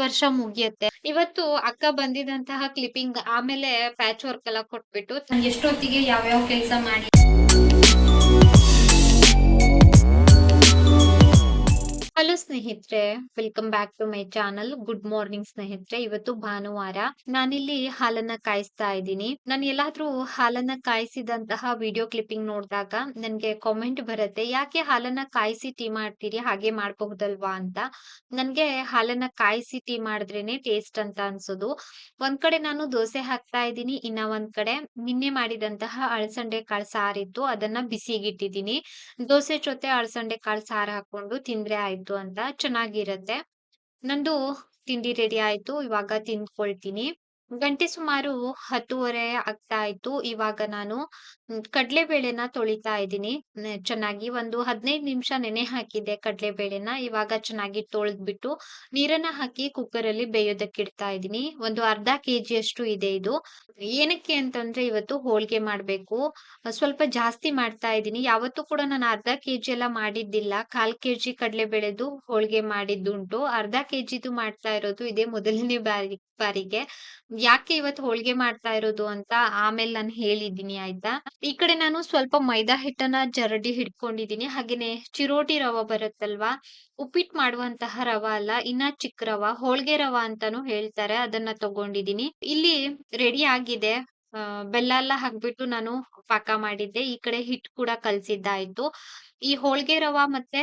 ವರ್ಷ ಮುಗಿಯುತ್ತೆ. ಇವತ್ತು ಅಕ್ಕ ಬಂದಿದಂತಹ ಕ್ಲಿಪ್ಪಿಂಗ್ ಆಮೇಲೆ ಪ್ಯಾಚ್ ವರ್ಕ್ ಎಲ್ಲ ಕೊಟ್ಬಿಟ್ಟು, ಎಷ್ಟೊತ್ತಿಗೆ ಯಾವ್ಯಾವ ಕೆಲಸ ಮಾಡಿ ಹಲೋ ಸ್ನೇಹಿತರೆ welcome back to my channel good morning ಸ್ನೇಹಿತರೆ, ಇವತ್ತು ಭಾನುವಾರ ನಾನಿಲ್ಲಿ ಹಾಲನ್ನ ಕಾಯಿಸ್ತಾ ಇದ್ದೀನಿ. ನಾನು ಎಲ್ಲಾದ್ರೂ ಹಾಲನ್ನ ಕಾಯಿಸಿದಂತಹ ವಿಡಿಯೋ ಕ್ಲಿಪ್ಪಿಂಗ್ ನೋಡಿದಾಗ ನನ್ಗೆ ಕಾಮೆಂಟ್ ಬರುತ್ತೆ, ಯಾಕೆ ಹಾಲನ್ನ ಕಾಯಿಸಿ ಟೀ ಮಾಡ್ತೀರಿ? ಹಾಗೆ ಮಾಡಬಹುದಲ್ವಾ? ಅಂತ. ನನ್ಗೆ ಹಾಲನ್ನ ಕಾಯಿಸಿ ಟೀ ಮಾಡಿದ್ರೇನೆ ಟೇಸ್ಟ್ ಅಂತ ಅನ್ಸೋದು. ಒಂದ್ ಕಡೆ ನಾನು ದೋಸೆ ಹಾಕ್ತಾ ಇದ್ದೀನಿ, ಇನ್ನ ಒಂದ್ ಕಡೆ ನಿನ್ನೆ ಮಾಡಿದಂತಹ ಅಳಸಂಡೆ ಕಾಳು ಸಾರಿತ್ತು, ಅದನ್ನ ಬಿಸಿಗಿಟ್ಟಿದ್ದೀನಿ. ದೋಸೆ ಜೊತೆ ಅಳಸಂಡೆ ಕಾಳು ಸಾರು ಹಾಕೊಂಡು ತಿಂದ್ರೆ ಆಯ್ತು. ಅಂತ ಚೆನ್ನಾಗಿರತ್ತೆ. ನಂದು ತಿಂಡಿ ರೆಡಿ ಆಯ್ತು, ಇವಾಗ ತಿಂದ್ಕೊಳ್ತೀನಿ. ಗಂಟೆ ಸುಮಾರು ಹತ್ತುವರೆ ಆಗ್ತಾ ಇತ್ತು, ಇವಾಗ ನಾನು ಕಡಲೆ ಬೇಳೆನ ತೊಳಿತಾ ಇದ್ದೀನಿ. ಚೆನ್ನಾಗಿ ಒಂದು ಹದಿನೈದು ನಿಮಿಷ ನೆನೆ ಹಾಕಿದ್ದೆ ಕಡಲೆ ಬೇಳೆನ ಇವಾಗ ಚೆನ್ನಾಗಿ ತೊಳೆದ್ಬಿಟ್ಟು ನೀರನ್ನ ಹಾಕಿ ಕುಕ್ಕರ್ ಅಲ್ಲಿ ಬೇಯೋದಕ್ಕೆ ಇಡ್ತಾ ಇದ್ದೀನಿ. ಒಂದು ಅರ್ಧ ಕೆಜಿ ಅಷ್ಟು ಇದೆ ಇದು. ಏನಕ್ಕೆ ಅಂತಂದ್ರೆ ಇವತ್ತು ಹೋಳಿಗೆ ಮಾಡ್ಬೇಕು. ಸ್ವಲ್ಪ ಜಾಸ್ತಿ ಮಾಡ್ತಾ ಇದ್ದೀನಿ. ಯಾವತ್ತೂ ಕೂಡ ನಾನು ಅರ್ಧ ಕೆಜಿ ಎಲ್ಲ ಮಾಡಿದ್ದಿಲ್ಲ. ಕಾಲ್ ಕೆಜಿ ಕಡಲೆ ಬೇಳೆದು ಹೋಳ್ಗೆ ಮಾಡಿದ್ದುಂಟು. ಅರ್ಧ ಕೆಜಿದು ಮಾಡ್ತಾ ಇರೋದು ಇದೇ ಮೊದಲನೇ ಬಾರಿ, ಬಾರಿಗೆ. ಯಾಕೆ ಇವತ್ತು ಹೋಳಿಗೆ ಮಾಡ್ತಾ ಇರೋದು ಅಂತ ಆಮೇಲೆ ನಾನು ಹೇಳಿದ್ದೀನಿ, ಆಯ್ತಾ? ಈ ಕಡೆ ನಾನು ಸ್ವಲ್ಪ ಮೈದಾ ಹಿಟ್ಟನ್ನ ಜರಡಿ ಹಿಡ್ಕೊಂಡಿದೀನಿ ಹಾಗೇನೆ ಚಿರೋಟಿ ರವ ಬರುತ್ತಲ್ವಾ? ಉಪ್ಪಿಟ್ಟು ಮಾಡುವಂತಹ ರವ ಅಲ್ಲ, ಇನ್ನ ಚಿಕ್ಕ ರವ, ಹೋಳ್ಗೆ ರವ ಅಂತಾನು ಹೇಳ್ತಾರೆ, ಅದನ್ನ ತಗೊಂಡಿದೀನಿ ಇಲ್ಲಿ ರೆಡಿ ಆಗಿದೆ. ಬೆಲ್ಲ ಎಲ್ಲ ಹಾಕ್ಬಿಟ್ಟು ನಾನು ಪಾಕ ಮಾಡಿದ್ದೆ. ಈ ಕಡೆ ಹಿಟ್ಟು ಕೂಡ ಕಲ್ಸಿದ್ದಾಯ್ತು. ಈ ಹೋಳ್ಗೆ ರವ ಮತ್ತೆ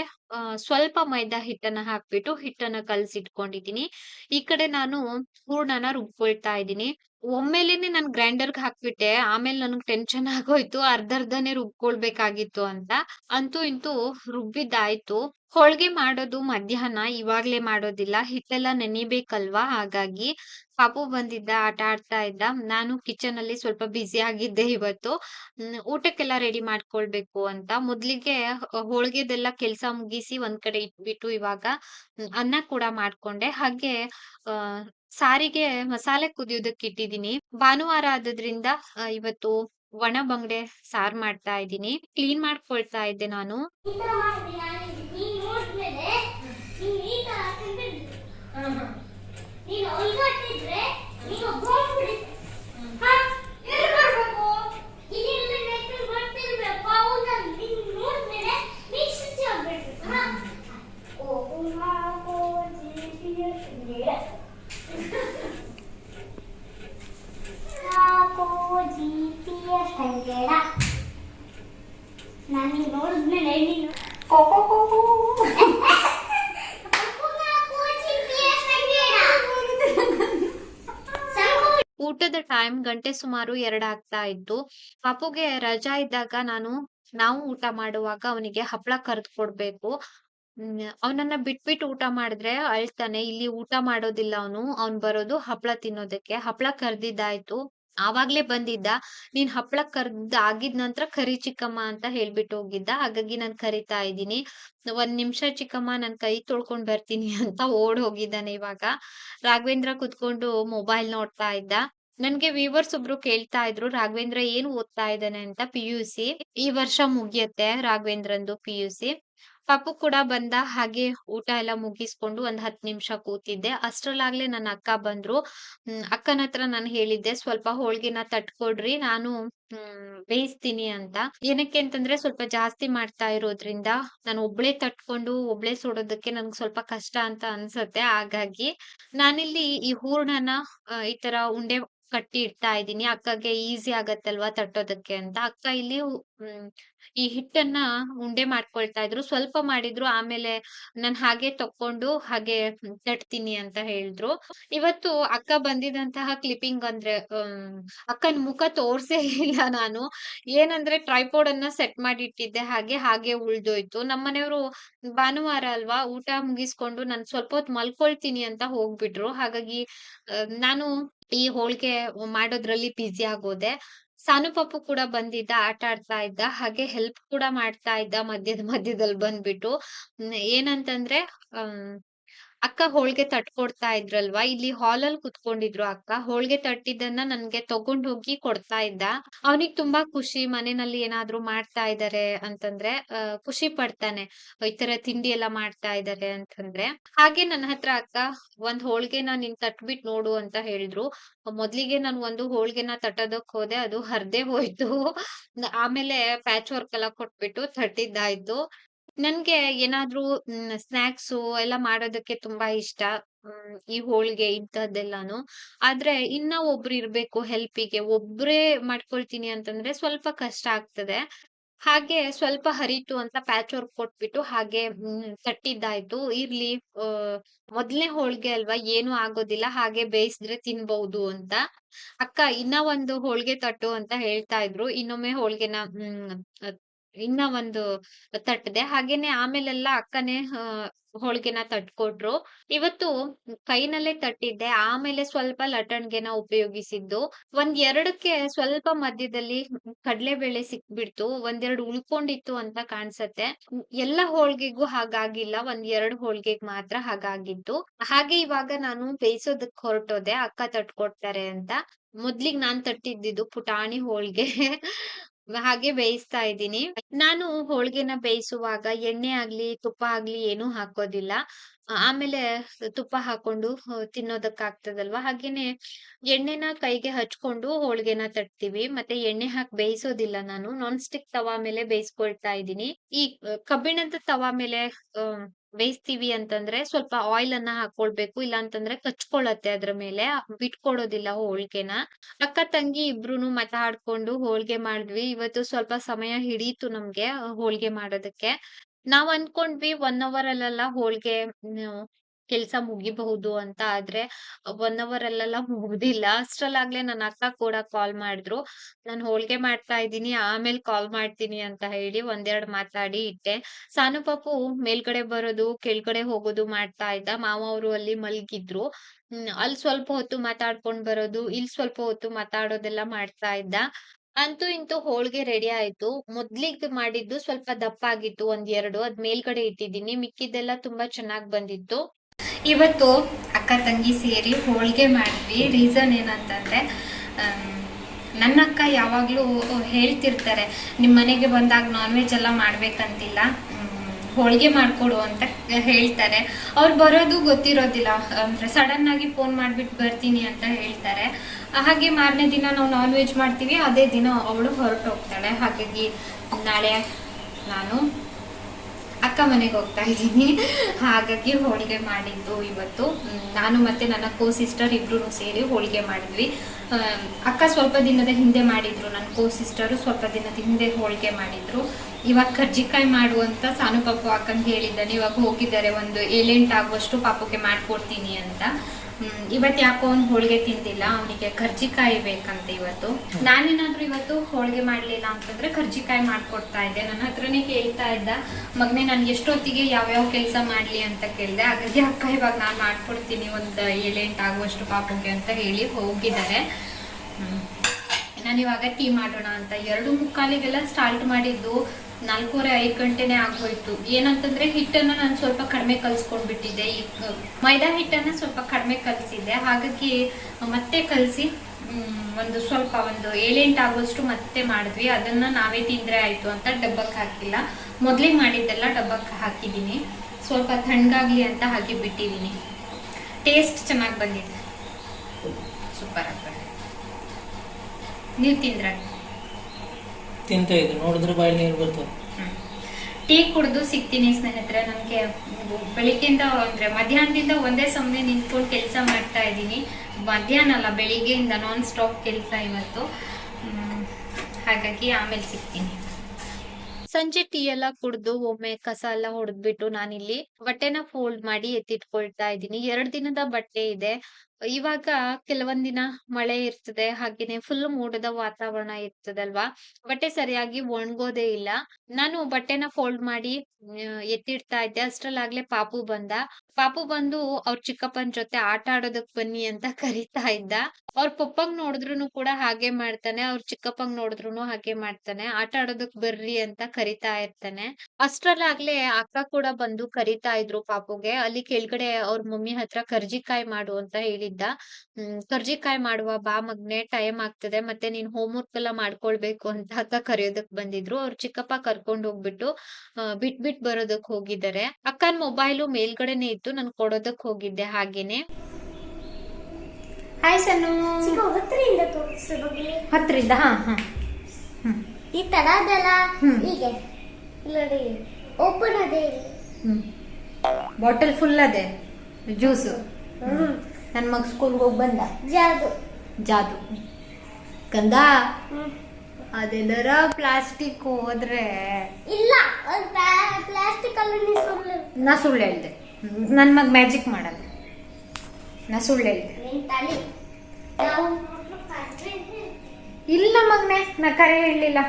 ಸ್ವಲ್ಪ ಮೈದಾ ಹಿಟ್ಟನ್ನ ಹಾಕ್ಬಿಟ್ಟು ಹಿಟ್ಟನ್ನ ಕಲ್ಸಿಟ್ಕೊಂಡಿದೀನಿ ಈ ಕಡೆ ನಾನು ಹೂರ್ಣನ ರುಬ್ಕೊಳ್ತಾ ಇದ್ದೀನಿ ಒಮ್ಮೆಲೇನೆ ನಾನ್ ಗ್ರೈಂಡರ್‌ಗೆ ಹಾಕ್ಬಿಟ್ಟೆ. ಆಮೇಲೆ ನನಗ್ ಟೆನ್ಷನ್ ಆಗೋಯ್ತು. ಅರ್ಧರ್ಧನೇ ರುಬ್ಕೊಳ್ಬೇಕಾಗಿತ್ತು ಅಂತ. ಅಂತೂ ಇಂತೂ ರುಬ್ಬಿದ್ದಾಯ್ತು. ಹೋಳ್ಗೆ ಮಾಡೋದು ಮಧ್ಯಾಹ್ನ ಇವಾಗ್ಲೇ ಮಾಡೋದಿಲ್ಲ. ಹಿಟ್ಟೆಲ್ಲ ನೆನಿಬೇಕಲ್ವಾ ಹಾಗಾಗಿ. ಪಾಪು ಬಂದಿದ್ದ, ಆಟ ಆಡ್ತಾ ಇದ್ದ. ನಾನು ಕಿಚನ್ ಅಲ್ಲಿ ಸ್ವಲ್ಪ ಬ್ಯುಸಿ ಆಗಿದ್ದೆ ಇವತ್ತು. ಊಟಕ್ಕೆಲ್ಲ ರೆಡಿ ಮಾಡ್ಕೊಳ್ಬೇಕು ಅಂತ. ಮೊದ್ಲಿಗೆ ಹೋಳ್ಗೆದೆಲ್ಲ ಕೆಲಸ ಮುಗಿಸಿ ಒಂದ್ ಕಡೆ ಇಟ್ಬಿಟ್ಟು ಇವಾಗ ಅನ್ನ ಕೂಡ ಮಾಡ್ಕೊಂಡೆ. ಹಾಗೆ ಸಾರಿಗೆ ಮಸಾಲೆ ಕುದಿಯೋದಕ್ಕೆ ಇಟ್ಟಿದೀನಿ. ಭಾನುವಾರ ಆದದ್ರಿಂದ ಇವತ್ತು ಒಣ ಬಂಗಡೆ ಸಾರ್ ಮಾಡ್ತಾ ಇದ್ದೀನಿ. ಕ್ಲೀನ್ ಮಾಡ್ಕೊಳ್ತಾ ಇದ್ದೆ ನಾನು. ಈ ತರ ಮಾಡಿದ್ರೆ ನಾನು ನೀನ್ ನೋಡಿದ್ಮೇಲೆ ನೀನ್ ಈ ತರ ತಿಂದಿದ್ದು ನೀನು ಒಲ್ಗಟ್ಟಿದ್ರೆ ನೀನು ಗೋಳ್ಬಿಡಿ ಹಾ ಏನು ಮಾಡ್ಬೇಕು ಇಲ್ಲಿಂದ ನೆಟ್ಟು ಬರ್ತಿರ್ಬೇಕು ಅವಾಗ ನೀನ್ ನೋಡಿದ್ಮೇಲೆ ನೀನ್ ಶುಚಿ ಆಗ್ಬೇಕು ಹಾ ಓ ಉಮಾಗೋ ಜೀವಿಯ ಶೃಂಗೇರ ನಾಕೋ ಜೀಪಿಯ ಶೃಂಗೇರ ನಾನು ನೋಡಿದ್ಮೇಲೆ ನೀನು ಕೋಕೋ ಕೋಕೋ ಊಟದ ಟೈಮ್ ಗಂಟೆ ಸುಮಾರು ಎರಡ್ ಆಗ್ತಾ ಇತ್ತು. ಪಾಪುಗೆ ರಜಾ ಇದ್ದಾಗ ನಾನು, ನಾವು ಊಟ ಮಾಡುವಾಗ ಅವನಿಗೆ ಹಪ್ಪಳ ಕರೆದು ಕೊಡ್ಬೇಕು. ಅವನನ್ನ ಬಿಟ್ಬಿಟ್ಟು ಊಟ ಮಾಡಿದ್ರೆ ಅಳ್ತಾನೆ. ಇಲ್ಲಿ ಊಟ ಮಾಡೋದಿಲ್ಲ ಅವನು. ಅವ್ನ್ ಬರೋದು ಹಪ್ಪಳ ತಿನ್ನೋದಕ್ಕೆ. ಹಪ್ಪಳ ಕರ್ದಿದ್ದಾಯ್ತು. ಆವಾಗ್ಲೇ ಬಂದಿದ್ದ. ನೀನ್ ಹಪ್ಪಳ ಕರ್ದ್ ಆಗಿದ್ ನಂತರ ಕರಿ ಚಿಕ್ಕಮ್ಮ ಅಂತ ಹೇಳ್ಬಿಟ್ಟು ಹೋಗಿದ್ದ. ಹಾಗಾಗಿ ನಾನ್ ಕರಿತಾ ಇದ್ದೀನಿ. ಒಂದ್ ನಿಮಿಷ ಚಿಕ್ಕಮ್ಮ, ನನ್ ಕೈ ತೊಳ್ಕೊಂಡ್ ಬರ್ತೀನಿ ಅಂತ ಓಡ್ ಹೋಗಿದ್ದಾನೆ ಇವಾಗ. ರಾಘವೇಂದ್ರ ಕುತ್ಕೊಂಡು ಮೊಬೈಲ್ ನೋಡ್ತಾ ಇದ್ದ. ನನ್ಗೆ ವ್ಯೂವರ್ಸ್ ಒಬ್ರು ಕೇಳ್ತಾ ಇದ್ರು, ರಾಘವೇಂದ್ರ ಏನ್ ಓದ್ತಾ ಇದ್ದಾನೆ ಅಂತ ಪಿ.ಯು.ಸಿ. ಈ ವರ್ಷ ಮುಗಿಯತ್ತೆ ರಾಘವೇಂದ್ರಂದು ಪಿ.ಯು.ಸಿ. ಪಾಪು ಕೂಡ ಬಂದ ಹಾಗೆ ಊಟ ಎಲ್ಲ ಮುಗಿಸ್ಕೊಂಡು ಒಂದ್ ಹತ್ತು ನಿಮಿಷ ಕೂತಿದ್ದೆ. ಅಷ್ಟ್ರಲ್ಲಾಗ್ಲೇ ನನ್ನ ಅಕ್ಕ ಬಂದ್ರು. ಅಕ್ಕನ ಹತ್ರ ನಾನ್ ಹೇಳಿದ್ದೆ, ಸ್ವಲ್ಪ ಹೋಳ್ಗೆನ ತಟ್ಕೊಡ್ರಿ, ನಾನು ಬೇಯಿಸ್ತೀನಿ ಅಂತ. ಏನಕ್ಕೆ ಅಂತಂದ್ರೆ ಸ್ವಲ್ಪ ಜಾಸ್ತಿ ಮಾಡ್ತಾ ಇರೋದ್ರಿಂದ ನಾನು ಒಬ್ಳೆ ತಟ್ಕೊಂಡು, ಒಬ್ಳೆ ಸುಡೋದಕ್ಕೆ ನನ್ಗೆ ಸ್ವಲ್ಪ ಕಷ್ಟ ಅಂತ ಅನ್ಸತ್ತೆ. ಹಾಗಾಗಿ ನಾನಿಲ್ಲಿ ಈ ಹೂರ್ಣನ ಈ ತರ ಉಂಡೆ ಕಟ್ಟಿ ಇಡ್ತಾ ಇದ್ದೀನಿ. ಅಕ್ಕಗೆ ಈಸಿ ಆಗತ್ತಲ್ವಾ ತಟ್ಟೋದಕ್ಕೆ ಅಂತ. ಅಕ್ಕ ಇಲ್ಲಿ ಈ ಹಿಟ್ಟನ್ನ ಉಂಡೆ ಮಾಡ್ಕೊಳ್ತಾ ಇದ್ರು. ಸ್ವಲ್ಪ ಮಾಡಿದ್ರು ಆಮೇಲೆ ನಾನ್ ಹಾಗೆ ತಕ್ಕೊಂಡು ಹಾಗೆ ತಟ್ತೀನಿ ಅಂತ ಹೇಳಿದ್ರು. ಇವತ್ತು ಅಕ್ಕ ಬಂದಿದಂತಹ ಕ್ಲಿಪ್ಪಿಂಗ್ ಅಂದ್ರೆ ಅಕ್ಕನ್ ಮುಖ ತೋರ್ಸೇ ಇಲ್ಲ ನಾನು. ಏನಂದ್ರೆ ಟ್ರೈಪಾಡ್ ಅನ್ನ ಸೆಟ್ ಮಾಡಿ ಇಟ್ಟಿದ್ದೆ ಹಾಗೆ, ಹಾಗೆ ಉಳ್ದೋಯ್ತು. ನಮ್ಮನೆಯವರು ಭಾನುವಾರ ಅಲ್ವಾ ಊಟ ಮುಗಿಸ್ಕೊಂಡು ನಾನ್ ಸ್ವಲ್ಪ ಹೊತ್ತು ಮಲ್ಕೊಳ್ತೀನಿ ಅಂತ ಹೋಗ್ಬಿಟ್ರು. ಹಾಗಾಗಿ ನಾನು ಈ ಹೋಳಿಗೆ ಮಾಡೋದ್ರಲ್ಲಿ ಬ್ಯುಸಿ ಆಗೋದೆ. ಸಾನು ಪಾಪು ಕೂಡ ಬಂದಿದ್ದ, ಆಟ ಆಡ್ತಾ ಇದ್ದ. ಹಾಗೆ ಹೆಲ್ಪ್ ಕೂಡ ಮಾಡ್ತಾ ಇದ್ದ ಮಧ್ಯದ ಮಧ್ಯದಲ್ಲಿ ಬಂದ್ಬಿಟ್ಟು. ಏನಂತಂದ್ರೆ ಹ್ಮ್ ಅಕ್ಕ ಹೋಳ್ಗೆ ತಟ್ಕೊಡ್ತಾ ಇದ್ರಲ್ವಾ? ಇಲ್ಲಿ ಹಾಲಲ್ಲಿ ಕುತ್ಕೊಂಡಿದ್ರು ಅಕ್ಕ. ಹೋಳ್ಗೆ ತಟ್ಟಿದ್ದನ್ನ ನನ್ಗೆ ತಗೊಂಡ್ ಹೋಗಿ ಕೊಡ್ತಾ ಇದ್ದ. ಅವನಿಗೆ ತುಂಬಾ ಖುಷಿ, ಮನೆಯಲ್ಲಿ ಏನಾದ್ರು ಮಾಡ್ತಾ ಇದಾರೆ ಅಂತಂದ್ರೆ ಖುಷಿ ಪಡ್ತಾನೆ. ಈ ತರ ತಿಂಡಿ ಎಲ್ಲ ಮಾಡ್ತಾ ಇದಾರೆ ಅಂತಂದ್ರೆ. ಹಾಗೆ ನನ್ನ ಹತ್ರ ಅಕ್ಕ ಒಂದ್ ಹೋಳ್ಗೆನ ನೀನ್ ತಟ್ಬಿಟ್ ನೋಡು ಅಂತ ಹೇಳಿದ್ರು. ಮೊದ್ಲಿಗೆ ನಾನು ಒಂದು ಹೋಳ್ಗೆನ ತಟ್ಟೋದಕ್ ಹೋದೆ, ಅದು ಹರ್ದೆ ಹೋಯ್ತು. ಆಮೇಲೆ ಪ್ಯಾಚ್ ವರ್ಕ್ ಎಲ್ಲ ಕೊಟ್ಬಿಟ್ಟು ತಟ್ಟಿದ್ದಾಯ್ತು. ನನ್ಗೆ ಏನಾದ್ರೂ ಸ್ನಾಕ್ಸ್ ಎಲ್ಲ ಮಾಡೋದಕ್ಕೆ ತುಂಬಾ ಇಷ್ಟ. ಈ ಹೋಳಿಗೆ ಇಂಥದ್ದೆಲ್ಲಾನು. ಆದ್ರೆ ಇನ್ನ ಒಬ್ರು ಇರ್ಬೇಕು ಹೆಲ್ಪಿಗೆ. ಒಬ್ರೇ ಮಾಡ್ಕೊಳ್ತೀನಿ ಅಂತಂದ್ರೆ ಸ್ವಲ್ಪ ಕಷ್ಟ ಆಗ್ತದೆ. ಹಾಗೆ ಸ್ವಲ್ಪ ಹರಿತು ಅಂತ ಪ್ಯಾಚ್ ವರ್ಕ್ ಕೊಟ್ಬಿಟ್ಟು ಹಾಗೆ ಹ್ಮ್ ತಟ್ಟಿದ್ದಾಯ್ತು. ಇರ್ಲಿ ಆಹ್ ಹೋಳಿಗೆ ಹೋಳ್ಗೆ ಅಲ್ವಾ, ಏನು ಆಗೋದಿಲ್ಲ. ಹಾಗೆ ಬೇಯಿಸಿದ್ರೆ ತಿನ್ಬಹುದು ಅಂತ. ಅಕ್ಕ ಇನ್ನ ಒಂದು ಹೋಳಿಗೆ ತಟ್ಟು ಅಂತ ಹೇಳ್ತಾ ಇದ್ರು. ಇನ್ನೊಮ್ಮೆ ಹೋಳಿಗೆನ ಹ್ಮ್ ಇನ್ನ ಒಂದು ತಟ್ಟದೆ ಹಾಗೇನೆ ಆಮೇಲೆಲ್ಲ ಅಕ್ಕನೇ ಹೋಳಿಗೆನ ತಟ್ಕೊಟ್ರು. ಇವತ್ತು ಕೈನಲ್ಲೇ ತಟ್ಟಿದ್ದೆ. ಆಮೇಲೆ ಸ್ವಲ್ಪ ಲಟಣ್ಗೆನ ಉಪಯೋಗಿಸಿದ್ದು. ಒಂದ್ ಎರಡಕ್ಕೆ ಸ್ವಲ್ಪ ಮಧ್ಯದಲ್ಲಿ ಕಡ್ಲೆಬೇಳೆ ಸಿಕ್ಬಿಡ್ತು. ಒಂದೆರಡು ಉಳ್ಕೊಂಡಿತ್ತು ಅಂತ ಕಾಣ್ಸತ್ತೆ. ಎಲ್ಲ ಹೋಳ್ಗೆಗೂ ಹಾಗಾಗಿಲ್ಲ. ಒಂದ್ ಎರಡ್ ಹೋಳ್ಗೆಗ್ ಮಾತ್ರ ಹಾಗಾಗಿದ್ದು. ಹಾಗೆ ಇವಾಗ ನಾನು ಬೇಯಿಸೋದಕ್ ಹೊರಟೋದೆ ಅಕ್ಕ ತಟ್ಕೊಡ್ತಾರೆ ಅಂತ. ಮೊದ್ಲಿಗ್ ನಾನ್ ತಟ್ಟಿದ್ದಿದ್ದು ಪುಟಾಣಿ ಹೋಳ್ಗೆ. ಹಾಗೆ ಬೇಯಿಸ್ತಾ ಇದ್ದೀನಿ. ನಾನು ಹೋಳಿಗೆನ ಬೇಯಿಸುವಾಗ ಎಣ್ಣೆ ಆಗ್ಲಿ, ತುಪ್ಪ ಆಗ್ಲಿ ಏನೂ ಹಾಕೋದಿಲ್ಲ. ಆಮೇಲೆ ತುಪ್ಪ ಹಾಕೊಂಡು ತಿನ್ನೋದಕ್ಕಾಗ್ತದಲ್ವಾ. ಹಾಗೇನೆ ಎಣ್ಣೆನ ಕೈಗೆ ಹಚ್ಕೊಂಡು ಹೋಳ್ಗೆನ ತಟ್ತೀವಿ. ಮತ್ತೆ ಎಣ್ಣೆ ಹಾಕಿ ಬೇಯಿಸೋದಿಲ್ಲ ನಾನು. ನಾನ್ ಸ್ಟಿಕ್ ತವಾ ಮೇಲೆ ಬೇಯಿಸ್ಕೊಳ್ತಾ ಇದ್ದೀನಿ. ಈ ಕಬ್ಬಿಣದ ತವಾ ಮೇಲೆ ಬೇಯಿಸ್ತೀವಿ ಅಂತಂದ್ರೆ ಸ್ವಲ್ಪ ಆಯಿಲ್ ಅನ್ನ ಹಾಕೊಳ್ಬೇಕು. ಇಲ್ಲ ಅಂತಂದ್ರೆ ಕಚ್ಕೊಳತ್ತೆ ಅದ್ರ ಮೇಲೆ. ಬಿಟ್ಕೊಡೋದಿಲ್ಲ ಹೋಳ್ಗೆನ. ಅಕ್ಕ ತಂಗಿ ಇಬ್ರುನು ಮಾತಾಡ್ಕೊಂಡು ಹೋಳ್ಗೆ ಮಾಡಿದ್ವಿ. ಇವತ್ತು ಸ್ವಲ್ಪ ಸಮಯ ಹಿಡೀತು ನಮ್ಗೆ ಹೋಳಿಗೆ ಮಾಡೋದಕ್ಕೆ. ನಾವ್ ಅನ್ಕೊಂಡ್ವಿ ಒನ್ ಅವರ್ ಅಲ್ಲೆಲ್ಲ ಹೋಳ್ಗೆ ಕೆಲ್ಸ ಮುಗಿಬಹುದು ಅಂತ. ಆದ್ರೆ ಒನ್ ಅವರ್ ಅಲ್ಲೆಲ್ಲ ಮುಗ್ದಿಲ್ಲ. ಅಷ್ಟ್ರಲ್ಲಾಗ್ಲೇ ನನ್ ಅಕ್ಕ ಕೂಡ ಕಾಲ್ ಮಾಡಿದ್ರು. ನಾನ್ ಹೋಳ್ಗೆ ಮಾಡ್ತಾ ಇದ್ದೀನಿ ಆಮೇಲೆ ಕಾಲ್ ಮಾಡ್ತೀನಿ ಅಂತ ಹೇಳಿ ಒಂದೆರಡ್ ಮಾತಾಡಿ ಇಟ್ಟೆ. ಸಾನು ಪಾಪು ಮೇಲ್ಗಡೆ ಬರೋದು, ಕೆಳ್ಗಡೆ ಹೋಗೋದು ಮಾಡ್ತಾ ಇದ್ದ. ಮಾವ ಅವರು ಅಲ್ಲಿ ಮಲ್ಗಿದ್ರು. ಅಲ್ಲಿ ಸ್ವಲ್ಪ ಹೊತ್ತು ಮಾತಾಡ್ಕೊಂಡ್ ಬರೋದು, ಇಲ್ಲಿ ಸ್ವಲ್ಪ ಹೊತ್ತು ಮಾತಾಡೋದೆಲ್ಲ ಮಾಡ್ತಾ ಇದ್ದ. ಅಂತೂ ಇಂತೂ ಹೋಳ್ಗೆ ರೆಡಿ ಆಯ್ತು. ಮೊದ್ಲಿಗ್ ಮಾಡಿದ್ದು ಸ್ವಲ್ಪ ದಪ್ಪ ಆಗಿತ್ತು ಒಂದ್ ಎರಡು. ಅದ್ ಮೇಲ್ಗಡೆ ಇಟ್ಟಿದ್ದೀನಿ. ಮಿಕ್ಕಿದ್ದೆಲ್ಲ ತುಂಬಾ ಚೆನ್ನಾಗ್ ಬಂದಿತ್ತು. ಇವತ್ತು ಅಕ್ಕ ತಂಗಿ ಸೇರಿ ಹೋಳಿಗೆ ಮಾಡಿದ್ವಿ. ರೀಸನ್ ಏನಂತಂದ್ರೆ ನನ್ನ ಅಕ್ಕ ಯಾವಾಗ್ಲೂ ಹೇಳ್ತಿರ್ತಾರೆ ನಿಮ್ಮ ಮನೆಗೆ ಬಂದಾಗ ನಾನ್ ವೆಜ್ ಎಲ್ಲ ಮಾಡ್ಬೇಕಂತಿಲ್ಲ. ಹೋಳಿಗೆ ಮಾಡ್ಕೊಡು ಅಂತ ಹೇಳ್ತಾರೆ. ಅವ್ರು ಬರೋದು ಗೊತ್ತಿರೋದಿಲ್ಲ. ಅಂದ್ರೆ ಸಡನ್ ಆಗಿ ಫೋನ್ ಮಾಡ್ಬಿಟ್ಟು ಬರ್ತೀನಿ ಅಂತ ಹೇಳ್ತಾರೆ. ಹಾಗೆ ಮಾರನೇ ದಿನ ನಾವು ನಾನ್ ವೆಜ್ ಮಾಡ್ತೀವಿ. ಅದೇ ದಿನ ಅವಳು ಹೊರಟೋಗ್ತಾಳೆ. ಹಾಗಾಗಿ ನಾಳೆ ನಾನು ಅಕ್ಕ ಮನೆಗೆ ಹೋಗ್ತಾ ಇದ್ದೀನಿ. ಹಾಗಾಗಿ ಹೋಳಿಗೆ ಮಾಡಿದ್ದು ಇವತ್ತು. ನಾನು ಮತ್ತೆ ನನ್ನ ಕೋ ಸಿಸ್ಟರ್ ಇಬ್ರು ಸೇರಿ ಹೋಳಿಗೆ ಮಾಡಿದ್ವಿ. ಅಕ್ಕ ಸ್ವಲ್ಪ ದಿನದ ಹಿಂದೆ ಮಾಡಿದ್ರು. ನನ್ನ ಕೋ ಸಿಸ್ಟರು ಸ್ವಲ್ಪ ದಿನದ ಹಿಂದೆ ಹೋಳಿಗೆ ಮಾಡಿದ್ರು. ಇವಾಗ ಕರ್ಜಿಕಾಯಿ ಮಾಡುವಂತ ಸಾನು ಪಾಪು ಅಕ್ಕಂಗೆ ಹೇಳಿದ್ದಾನೆ. ಇವಾಗ ಹೋಗಿದ್ದಾರೆ ಒಂದು ಏಳೆಂಟು ಆಗುವಷ್ಟು ಪಾಪುಗೆ ಮಾಡ್ಕೊಡ್ತೀನಿ ಅಂತ. ಹ್ಮ್ ಇವತ್ ಯಾಕೋ ಅವ್ನ್ ಹೋಳಿಗೆ ತಿಂದಿಲ್ಲ ಅವನಿಗೆ ಕರ್ಜಿಕಾಯಿ ಬೇಕಂತ ಇವತ್ತು. ನಾನೇನಾದ್ರೂ ಇವತ್ತು ಹೋಳಿಗೆ ಮಾಡ್ಲಿಲ್ಲ ಅಂತಂದ್ರೆ ಕರ್ಜಿಕಾಯಿ ಮಾಡ್ಕೊಡ್ತಾ ಇದ್ದೆ. ನನ್ನ ಹತ್ರನೇ ಕೇಳ್ತಾ ಇದ್ದ ಮಗನೇ ನನ್ಗೆ ಎಷ್ಟೊತ್ತಿಗೆ ಯಾವ್ಯಾವ ಕೆಲಸ ಮಾಡ್ಲಿ ಅಂತ ಕೇಳ್ದೆ. ಹಾಗಾಗಿ ಅಕ್ಕ ಇವಾಗ ನಾನ್ ಮಾಡ್ಕೊಡ್ತೀನಿ ಒಂದ್ ಏಳೆಂಟು ಆಗುವಷ್ಟು ಪಾಪಕ್ಕೆ ಅಂತ ಹೇಳಿ ಹೋಗಿದ್ದಾರೆ. ನಾನಿವಾಗ ಟೀ ಮಾಡೋಣ ಅಂತ ಎರಡು ಮುಕ್ಕಾಲಿಗೆಲ್ಲ ಸ್ಟಾರ್ಟ್ ಮಾಡಿದ್ದು. ನಾಲ್ಕೂವರೆ, ಐದು ಗಂಟೆನೆ ಆಗೋಯ್ತು. ಏನಂತಂದ್ರೆ ಹಿಟ್ಟನ್ನ ನಾನು ಸ್ವಲ್ಪ ಕಡಿಮೆ ಕಲ್ಸ್ಕೊಂಡ್ಬಿಟ್ಟಿದ್ದೆ. ಈ ಮೈದಾ ಹಿಟ್ಟನ್ನ ಸ್ವಲ್ಪ ಕಡಿಮೆ ಕಲ್ಸಿದ್ದೆ. ಹಾಗಾಗಿ ಮತ್ತೆ ಕಲಸಿ ಒಂದು ಸ್ವಲ್ಪ ಒಂದು ಏಳೆಂಟು ಆಗೋಷ್ಟು ಮತ್ತೆ ಮಾಡಿದ್ವಿ. ಅದನ್ನ ನಾವೇ ತಿಂದ್ರೆ ಆಯ್ತು ಅಂತ ಡಬ್ಬಕ್ಕೆ ಹಾಕಿಲ್ಲ. ಮೊದ್ಲಿಗೆ ಮಾಡಿದ್ದೆಲ್ಲ ಡಬ್ಬಕ್ಕೆ ಹಾಕಿದ್ದೀನಿ. ಸ್ವಲ್ಪ ತಣ್ಣಗಾಗ್ಲಿ ಅಂತ ಹಾಕಿ ಬಿಟ್ಟಿದ್ದೀನಿ ಟೇಸ್ಟ್ ಚೆನ್ನಾಗಿ ಬಂದಿದೆ. ಸೂಪರ್ ಆಗ್ತದೆ ನೀವು ತಿಂದ್ರ? ತಿಂತ ಇದೆ ನೋಡಿದ್ರೆ ಬಾಯಲ್ಲಿ ನೀರು ಬರ್ತದೆ. ಟೀ ಕುಡಿದು ಸಿಗ್ತೀನಿ ಸ್ನೇಹಿತರೆ ನನಗೆ ಬೆಳಿಗ್ಗೆಯಿಂದ ಅಂದ್ರೆ ಮಧ್ಯಾಹ್ನದಿಂದ ಒಂದೇ ಸಮಯ ನಿಂತ್ಕೊಂಡು ಕೆಲಸ ಮಾಡ್ತಾ ಇದ್ದೀನಿ. ಮಧ್ಯಾಹ್ನ ಅಲ್ಲ ಬೆಳಿಗ್ಗೆಯಿಂದ ನಾನ್ ಸ್ಟಾಪ್ ಕೆಲಸ ಇವತ್ತು. ಹ್ಮ್, ಹಾಗಾಗಿ ಆಮೇಲೆ ಸಿಗ್ತೀನಿ. ಸಂಜೆ ಟೀ ಎಲ್ಲ ಕುಡ್ದು ಒಮ್ಮೆ ಕಸ ಎಲ್ಲ ಹೊಡೆದ್ಬಿಟ್ಟು ನಾನಿಲ್ಲಿ ಬಟ್ಟೆನ ಫೋಲ್ಡ್ ಮಾಡಿ ಎತ್ತಿಟ್ಕೊಳ್ತಾ ಇದ್ದೀನಿ. ಎರಡ್ ದಿನದ ಬಟ್ಟೆ ಇದೆ. ಇವಾಗ ಕೆಲವೊಂದ್ ದಿನ ಮಳೆ ಇರ್ತದೆ, ಹಾಗೇನೆ ಫುಲ್ ಮೋಡದ ವಾತಾವರಣ ಇರ್ತದಲ್ವಾ? ಬಟ್ಟೆ ಸರಿಯಾಗಿ ಒಣಗೋದೇ ಇಲ್ಲ. ನಾನು ಬಟ್ಟೆನ ಫೋಲ್ಡ್ ಮಾಡಿ ಎತ್ತಿಡ್ತಾ ಇದ್ದೆ. ಅಷ್ಟ್ರಲ್ಲಾಗ್ಲೇ ಪಾಪು ಬಂದ. ಪಾಪು ಬಂದು ಅವ್ರ ಚಿಕ್ಕಪ್ಪನ ಜೊತೆ ಆಟ ಆಡೋದಕ್ ಬನ್ನಿ ಅಂತ ಕರಿತಾ ಇದ್ದ. ಅವ್ರ ಪಪ್ಪಂಗ್ ನೋಡಿದ್ರು ಕೂಡ ಹಾಗೆ ಮಾಡ್ತಾನೆ. ಅವ್ರ ಚಿಕ್ಕಪ್ಪಂಗ್ ನೋಡಿದ್ರು ಹಾಗೆ ಮಾಡ್ತಾನೆ. ಆಟ ಆಡೋದಕ್ ಬರ್ರಿ ಅಂತ ಕರಿತಾ ಇರ್ತಾನೆ. ಅಷ್ಟ್ರಲ್ಲಾಗ್ಲೇ ಅಕ್ಕ ಕೂಡ ಬಂದು ಕರಿತಾ ಇದ್ರು ಪಾಪುಗೆ. ಅಲ್ಲಿ ಕೆಳಗಡೆ ಅವ್ರ ಮಮ್ಮಿ ಹತ್ರ ಕರ್ಜಿಕಾಯಿ ಮಾಡು ಅಂತ ಹೇಳಿದ್ದ ಹ್ಮ್ ಕರ್ಜಿಕಾಯಿ ಮಾಡುವ ಬಾ ಮಗ್ನೆ ಟೈಮ್ ಆಗ್ತದೆ ಮತ್ತೆ ನೀನ್ ಹೋಮ್ ವರ್ಕ್ ಎಲ್ಲ ಮಾಡ್ಕೊಳ್ಬೇಕು ಅಂತ ಅಕ್ಕ ಕರೆಯೋದಕ್ ಬಂದಿದ್ರು. ಅವ್ರ ಚಿಕ್ಕಪ್ಪ ಕರ್ಕೊಂಡ್ ಹೋಗ್ಬಿಟ್ಟು ಬಿಟ್ ಬಿಟ್ ಬರೋದಕ್ ಹೋಗಿದ್ದಾರೆ. ಅಕ್ಕನ್ ಮೊಬೈಲು ಮೇಲ್ಗಡೆನೆ ಇತ್ತು ನಾನು ಕೊಡೋದಕ್ ಹೋಗಿದ್ದೆ ಹಾಗೇನೆ. ಹಾಯ್ ಸನ್ನು. ಚಿಕ್ಕ ಹತ್ತರಿಂದ ಹತ್ತರಿಂದ ಹಾ ಹಾ. ಈ ತರ ಅದಲ್ಲ. ಹೀಗೆ. ನೋಡಿ ಓಪನ್ ಅದೇ. ಬಾಟಲ್ ಫುಲ್ ಅದೇ. ಜ್ಯೂಸು ಹ್ಮ್. ನನ್ನ ಮಗ ಸ್ಕೂಲ್ಗೆ ಹೋಗಿ ಬಂದ. ಜಾದು. ಜಾದು. ಕಂದ. ಅದೆಲ್ಲರ ಪ್ಲಾಸ್ಟಿಕ್ ಹೋದ್ರೆ? ಇಲ್ಲ ಪ್ಲಾಸ್ಟಿಕ್ ಅಲ್ಲಿ ನೀ ಸುಳ್ಳು. ಹೇಳ್ದೆ. ನನ್ನ ಮಗ ಮ್ಯಾಜಿಕ್ ಮಾಡಲ್ಲ. ನಾ ಸುಳ್ಳು ಹೇಳ್ದೆ. ಇಲ್ಲ ಮಗನೇ ನಾ ಕರೆ ಹೇಳಲಿಲ್ಲ.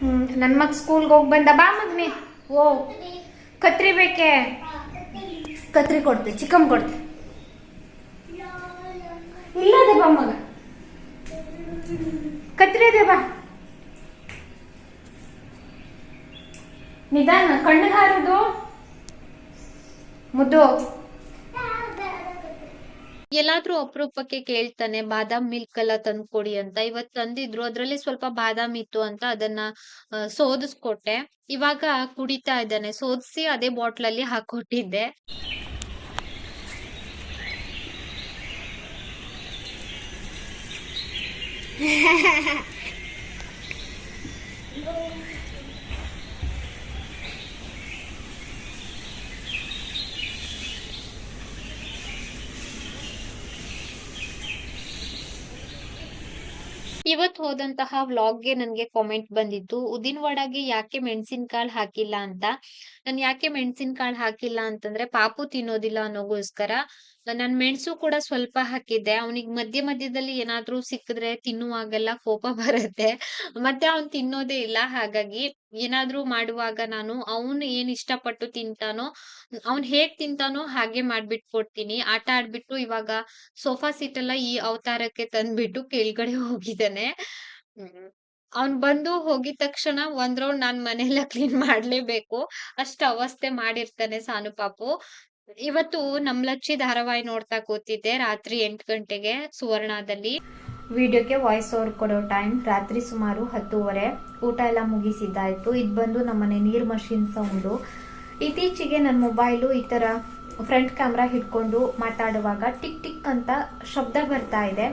ಹ್ಮ್ ನನ್ನ ಮಗ ಸ್ಕೂಲ್ಗೆ ಹೋಗಿ ಬಂದ. ಬಾ ಮಗ್ನೆ. ಓ ಕತ್ರಿ ಬೇಕೆ? ಕತ್ರಿ. ಕೊಡ್ತೆ ಚಿಕನ್ ಕೊಡ್ತೆ. ಇಲ್ಲದೆ ಬಾ ಮಗ. ನಿಧಾನ ಮುದ್ದು. ಎಲ್ಲಾದ್ರೂ ಅಪರೂಪಕ್ಕೆ ಕೇಳ್ತಾನೆ, ಬಾದಾಮ್ ಮಿಲ್ಕ್ ಎಲ್ಲ ತಂದ್ಕೊಡಿ ಅಂತ. ಇವತ್ ತಂದಿದ್ರು, ಅದ್ರಲ್ಲಿ ಸ್ವಲ್ಪ ಬಾದಾಮ್ ಇತ್ತು ಅಂತ ಅದನ್ನ ಸೋದಿಸ್ಕೊಟ್ಟೆ. ಇವಾಗ ಕುಡಿತಾ ಇದ್ದಾನೆ. ಸೋದಿಸಿ ಅದೇ ಬಾಟ್ಲಲ್ಲಿ ಹಾಕೊಟ್ಟಿದ್ದೆ. ಇವತ್ ಹೋದಂತಹ ವ್ಲಾಗ್ಗೆ ನನ್ಗೆ ಕಾಮೆಂಟ್ ಬಂದಿತ್ತು ಉದ್ದಿನ ವಡಾಗೆ ಯಾಕೆ ಮೆಣಸಿನಕಾಳು ಹಾಕಿಲ್ಲ ಅಂತ? ನಾನು ಯಾಕೆ ಮೆಣಸಿನಕಾಳು ಹಾಕಿಲ್ಲ ಅಂತಂದ್ರೆ ಪಾಪು ತಿನ್ನೋದಿಲ್ಲ ಅನ್ನೋಗೋಸ್ಕರ ನಾನ್ ಮೆಣಸು ಕೂಡ ಸ್ವಲ್ಪ ಹಾಕಿದ್ದೆ. ಅವನಿಗೆ ಮಧ್ಯ ಮಧ್ಯದಲ್ಲಿ ಏನಾದ್ರೂ ಸಿಕ್ಕಿದ್ರೆ ತಿನ್ನುವಾಗೆಲ್ಲ ಕೋಪ ಬರುತ್ತೆ. ಮತ್ತೆ ಅವ್ನ್ ತಿನ್ನೋದೇ ಇಲ್ಲ. ಹಾಗಾಗಿ ಏನಾದ್ರೂ ಮಾಡುವಾಗ ನಾನು ಅವನ್ ಏನ್ ಇಷ್ಟಪಟ್ಟು ತಿಂತಾನೋ, ಅವ್ನ್ ಹೇಗ್ ತಿಂತಾನೋ ಹಾಗೆ ಮಾಡ್ಬಿಟ್ ಕೊಡ್ತೀನಿ ಆಟ ಆಡ್ಬಿಟ್ಟು ಇವಾಗ ಸೋಫಾ ಸೀಟ್ ಎಲ್ಲ ಈ ಅವತಾರಕ್ಕೆ ತಂದ್ಬಿಟ್ಟು ಕೆಳಗಡೆ ಹೋಗಿದ್ದಾನೆ. ಅವ್ನ್ ಬಂದು ಹೋಗಿದ ತಕ್ಷಣ ಒಂದ್ ರೌಂಡ್ ನಾನ್ ಮನೆಯೆಲ್ಲ ಕ್ಲೀನ್ ಮಾಡ್ಲೇಬೇಕು. ಅಷ್ಟ ಅವಸ್ಥೆ ಮಾಡಿರ್ತಾನೆ ಸಾನು ಪಾಪು ಇವತ್ತು ನಮ್ಲಕ್ಷಿ ಧಾರಾವಾಹಿ ನೋಡ್ತಾ ಕೂತಿದ್ದೆ ರಾತ್ರಿ ಎಂಟು ಗಂಟೆಗೆ ಸುವರ್ಣದಲ್ಲಿ. ವಿಡಿಯೋಗೆ ವಾಯ್ಸ್ ಓವರ್ ಕೊಡೋ ಟೈಮ್ ರಾತ್ರಿ ಸುಮಾರು ಹತ್ತುವರೆ. ಊಟ ಎಲ್ಲ ಮುಗಿಸಿದ್ದಾಯ್ತು. ಇದು ಬಂದು ನಮ್ಮನೆ ನೀರ್ ಮಷಿನ್ ಸೌಂಡು ಇತ್ತೀಚೆಗೆ ನನ್ನ ಮೊಬೈಲು ಈ ತರ ಫ್ರಂಟ್ ಕ್ಯಾಮ್ರಾ ಹಿಡ್ಕೊಂಡು ಮಾತಾಡುವಾಗ ಟಿಕ್ ಟಿಕ್ ಅಂತ ಶಬ್ದ ಬರ್ತಾ ಇದೆ.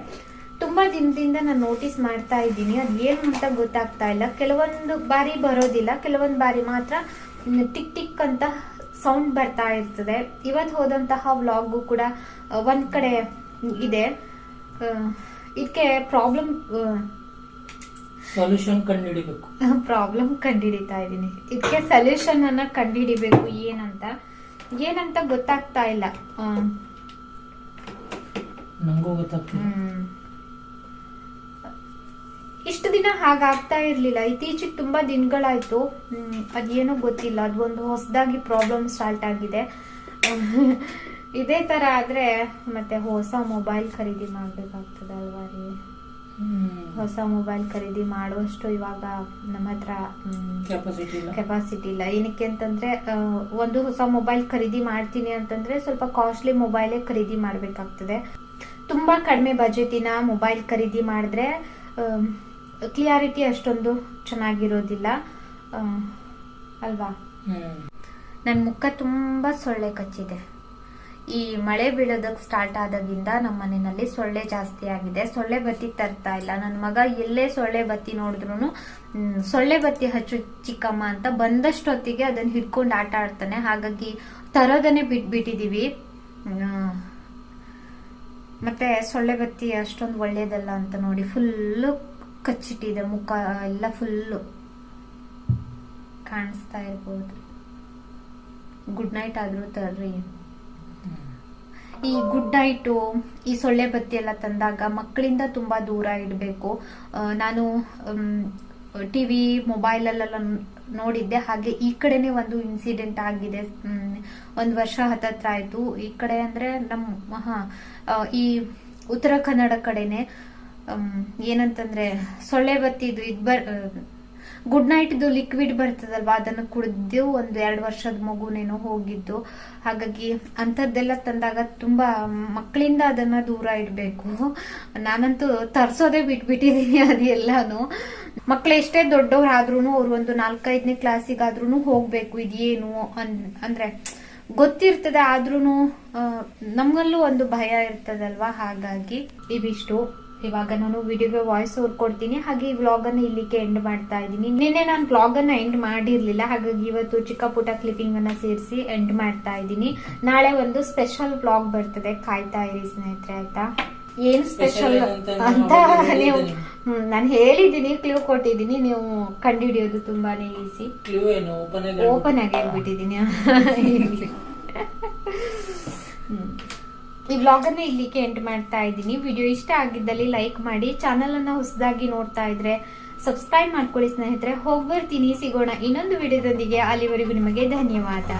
ತುಂಬಾ ದಿನದಿಂದ ನಾನು ನೋಟಿಸ್ ಮಾಡ್ತಾ ಇದ್ದೀನಿ. ಅದು ಏನು ಅಂತ ಗೊತ್ತಾಗ್ತಾ ಇಲ್ಲ. ಕೆಲವೊಂದು ಬಾರಿ ಬರೋದಿಲ್ಲ. ಕೆಲವೊಂದು ಬಾರಿ ಮಾತ್ರ ಟಿಕ್ ಟಿಕ್ ಅಂತ ಸೌಂಡ್ ಬರ್ತಾ ಇರ್ತದೆ. ಇವತ್ತು ಹೋದಂತಹ ವ್ಲಾಗು ಕೂಡ ಒಂದ್ ಕಡೆ ಇದೆ. ಇದಕ್ಕೆ ಪ್ರಾಬ್ಲಮ್ ಸೊಲ್ಯೂಷನ್ ಕಂಡುಹಿಡಿಬೇಕು. ಪ್ರಾಬ್ಲಮ್ ಕಂಡುಹಿಡಿತಾ ಇದ್ದೀನಿ. ಇದಕ್ಕೆ ಸೊಲ್ಯೂಷನ್ ಅನ್ನ ಕಂಡುಹಿಡಿಬೇಕು ಏನಂತ. ಏನಂತ ಗೊತ್ತಾಗ್ತಾ ಇಲ್ಲ. ನಂಗೂ ಗೊತ್ತಾಗ್ತಿಲ್ಲ. ಇಷ್ಟು ದಿನ ಹಾಗಾಗ್ತಾ ಇರ್ಲಿಲ್ಲ. ಇತ್ತೀಚೆಗೆ ತುಂಬಾ ದಿನಗಳಾಯ್ತು. ಹ್ಮ್, ಅದೇನೋ ಗೊತ್ತಿಲ್ಲ. ಅದೊಂದು ಒಂದು ಹೊಸದಾಗಿ ಪ್ರಾಬ್ಲಮ್ ಸ್ಟಾರ್ಟ್ ಆಗಿದೆ. ಇದೇ ತರ ಆದ್ರೆ ಮತ್ತೆ ಹೊಸ ಮೊಬೈಲ್ ಖರೀದಿ ಮಾಡ್ಬೇಕಾಗ್ತದೆ ಅಲ್ವಾ ರೀ? ಹೊಸ ಮೊಬೈಲ್ ಖರೀದಿ ಮಾಡುವಷ್ಟು ಇವಾಗ ನಮ್ಮ ಹತ್ರ ಕೆಪಾಸಿಟಿ ಇಲ್ಲ. ಕೆಪಾಸಿಟಿ ಇಲ್ಲ. ಏನಕ್ಕೆ ಅಂತಂದ್ರೆ ಒಂದು ಹೊಸ ಮೊಬೈಲ್ ಖರೀದಿ ಮಾಡ್ತೀನಿ ಅಂತಂದ್ರೆ ಸ್ವಲ್ಪ ಕಾಸ್ಟ್ಲಿ ಮೊಬೈಲೇ ಖರೀದಿ ಮಾಡಬೇಕಾಗ್ತದೆ. ತುಂಬಾ ಕಡಿಮೆ ಬಜೆಟಿನ ಮೊಬೈಲ್ ಖರೀದಿ ಮಾಡಿದ್ರೆ ಕ್ಲಿಯಾರಿಟಿ ಅಷ್ಟೊಂದು ಚೆನ್ನಾಗಿರೋದಿಲ್ಲ. ಅಲ್ವಾ? ನನ್ನ ಮುಖ ತುಂಬಾ ಸೊಳ್ಳೆ ಕಚ್ಚಿದೆ. ಈ ಮಳೆ ಬೀಳೋದಕ್ಕೆ ಸ್ಟಾರ್ಟ್ ಆದಾಗಿಂದ ನಮ್ಮ ಮನೆಯಲ್ಲಿ ಸೊಳ್ಳೆ ಜಾಸ್ತಿ ಆಗಿದೆ. ಸೊಳ್ಳೆ ಬತ್ತಿ ತರ್ತಾ ಇಲ್ಲ. ನನ್ನ ಮಗ ಎಲ್ಲೇ ಸೊಳ್ಳೆ ಬತ್ತಿ ನೋಡಿದ್ರು ಸೊಳ್ಳೆ ಬತ್ತಿ ಹಚ್ಚು ಚಿಕ್ಕಮ್ಮ ಅಂತ ಬಂದಷ್ಟೊತ್ತಿಗೆ ಅದನ್ನ ಹಿಡ್ಕೊಂಡು ಆಟ ಆಡ್ತಾನೆ. ಹಾಗಾಗಿ ತರೋದನ್ನೇ ಬಿಟ್ಬಿಟ್ಟಿದೀವಿ. ಮತ್ತೆ ಸೊಳ್ಳೆ ಬತ್ತಿ ಅಷ್ಟೊಂದು ಒಳ್ಳೇದಲ್ಲ ಅಂತ ನೋಡಿ ಫುಲ್ಲು ಕಚ್ಚಿಟ್ಟಿದೆ, ಮುಖ ಎಲ್ಲ ಫುಲ್ಲು ಕಾಣಿಸ್ತಾ ಇರ್ಬೋದು. ಗುಡ್ ನೈಟ್ ಆದರೂ ತರ್ರಿ ಈ ಗುಡ್ ನೈಟು ಈ ಸೊಳ್ಳೆ ಬತ್ತಿ ಎಲ್ಲ ತಂದಾಗ ಮಕ್ಕಳಿಂದ ತುಂಬ ದೂರ ಇಡಬೇಕು. ನಾನು ಟಿವಿ ಮೊಬೈಲಲ್ಲೆಲ್ಲ ನೋಡಿದ್ದೆ. ಹಾಗೆ ಈ ಕಡೆನೆ ಒಂದು ಇನ್ಸಿಡೆಂಟ್ ಆಗಿದೆ. ಒಂದು ವರ್ಷ ಹತ್ತತ್ರ ಆಯಿತು. ಈ ಕಡೆ ಅಂದರೆ ನಮ್ಮ ಮಹಾ ಈ ಉತ್ತರ ಕನ್ನಡ ಕಡೆನೆ ಏನಂತಂದ್ರೆ ಸೊಳ್ಳೆ ಬತ್ತಿದು ಇದ್ ಬರ್ ಗುಡ್ ನೈಟ್ದು ಲಿಕ್ವಿಡ್ ಬರ್ತದಲ್ವಾ, ಅದನ್ನು ಕುಡಿದು ಒಂದು ಎರಡು ವರ್ಷದ ಮಗುನೇನೋ ಹೋಗಿದ್ದು. ಹಾಗಾಗಿ ಅಂಥದ್ದೆಲ್ಲ ತಂದಾಗ ತುಂಬಾ ಮಕ್ಕಳಿಂದ ಅದನ್ನ ದೂರ ಇಡಬೇಕು. ನಾನಂತೂ ತರ್ಸೋದೇ ಬಿಟ್ಬಿಟ್ಟಿದೀನಿ ಅದೆಲ್ಲಾನು ಮಕ್ಳು ಎಷ್ಟೇ ದೊಡ್ಡವರಾದ್ರೂ ಅವ್ರು ಒಂದು ನಾಲ್ಕೈದನೇ ಕ್ಲಾಸಿಗಾದ್ರೂ ಹೋಗ್ಬೇಕು, ಇದೇನು ಅನ್, ಅಂದ್ರೆ ಗೊತ್ತಿರ್ತದೆ ಆದ್ರೂ ನಮ್ಗಲ್ಲೂ ಒಂದು ಭಯ ಇರ್ತದಲ್ವಾ, ಹಾಗಾಗಿ ಇವಿಷ್ಟು ಇವಾಗ ನಾನು ವಿಡಿಯೋಗೆ ವಾಯ್ಸ್ ಓವರ್ ಕೊಡ್ತೀನಿ. ಹಾಗೆ ಈ ವ್ಲಾಗ್ ಅನ್ನ ಇಲ್ಲಿಗೆ ಎಂಡ್ ಮಾಡ್ತಾ ಇದ್ದೀನಿ. ನಿನ್ನೆ ನಾನು ವ್ಲಾಗ್ ಅನ್ನ ಎಂಡ್ ಮಾಡಿರ್ಲಿಲ್ಲ. ಹಾಗಾಗಿ ಇವತ್ತು ಚಿಕ್ಕ ಪುಟ್ಟ ಕ್ಲಿಪ್ಪಿಂಗ್ ಅನ್ನ ಸೇರಿಸಿ ಎಂಡ್ ಮಾಡ್ತಾ ಇದ್ದೀನಿ. ನಾಳೆ ಒಂದು ಸ್ಪೆಷಲ್ ವ್ಲಾಗ್ ಬರ್ತದೆ. ಕಾಯ್ತಾ ಇರಿ ಸ್ನೇಹಿತರೆ ಆಯ್ತಾ? ಏನ್ ಸ್ಪೆಷಲ್ ಅಂತ ನೀವು ಹ್ಮ್ ನಾನು ಹೇಳಿದ್ದೀನಿ. ಕ್ಲೂ ಕೊಟ್ಟಿದ್ದೀನಿ. ನೀವು ಕಂಡುಹಿಡಿಯೋದು ತುಂಬಾನೇ ಈಸಿ ಓಪನ್ ಆಗಿ ಹೇಳ್ಬಿಟ್ಟಿದ್ದೀನಿ. ಈ ವ್ಲಾಗ್ ಅನ್ನ ಇಲ್ಲಿಗೆ ಎಂಡ್ ಮಾಡ್ತಾ ಇದ್ದೀನಿ. ವಿಡಿಯೋ ಇಷ್ಟ ಆಗಿದ್ದಲ್ಲಿ ಲೈಕ್ ಮಾಡಿ ಚಾನಲ್ ಅನ್ನ ಹೊಸದಾಗಿ ನೋಡ್ತಾ ಇದ್ರೆ ಸಬ್ಸ್ಕ್ರೈಬ್ ಮಾಡ್ಕೊಳ್ಳಿ ಸ್ನೇಹಿತರೆ. ಹೋಗ್ಬರ್ತೀನಿ. ಸಿಗೋಣ ಇನ್ನೊಂದು ವಿಡಿಯೋದೊಂದಿಗೆ ಅಲ್ಲಿವರೆಗೂ ನಿಮಗೆ ಧನ್ಯವಾದ.